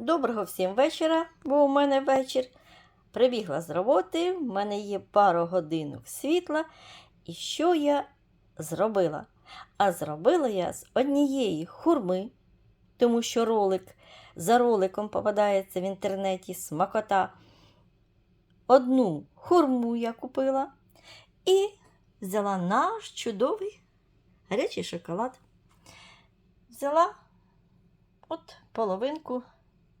Доброго всім вечора, бо у мене вечір. Прибігла з роботи, в мене є пару годинок світла. І що я зробила? А зробила я з однієї хурми, тому що ролик за роликом попадається в інтернеті смакота. Одну хурму я купила і взяла наш чудовий гарячий шоколад. Взяла от половинку,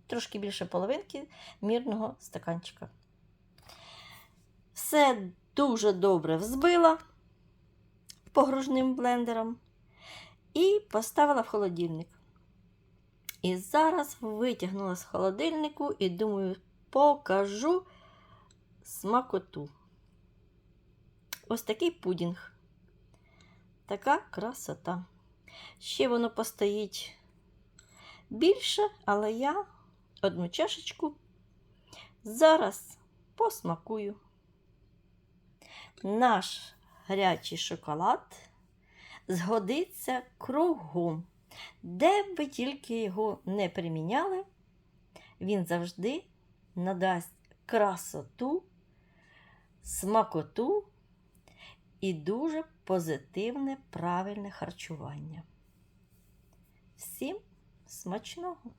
трошки більше половинки мірного стаканчика. Все дуже добре взбила погружним блендером і поставила в холодильник. І зараз витягнула з холодильнику і думаю, покажу смакоту. Ось такий пудінг. Така красота. Ще воно постоїть більше, але я одну чашечку зараз посмакую. Наш гарячий шоколад згодиться кругом. Де б тільки його не приміняли, він завжди надасть красоту, смакоту і дуже позитивне, правильне харчування. Всім смачного!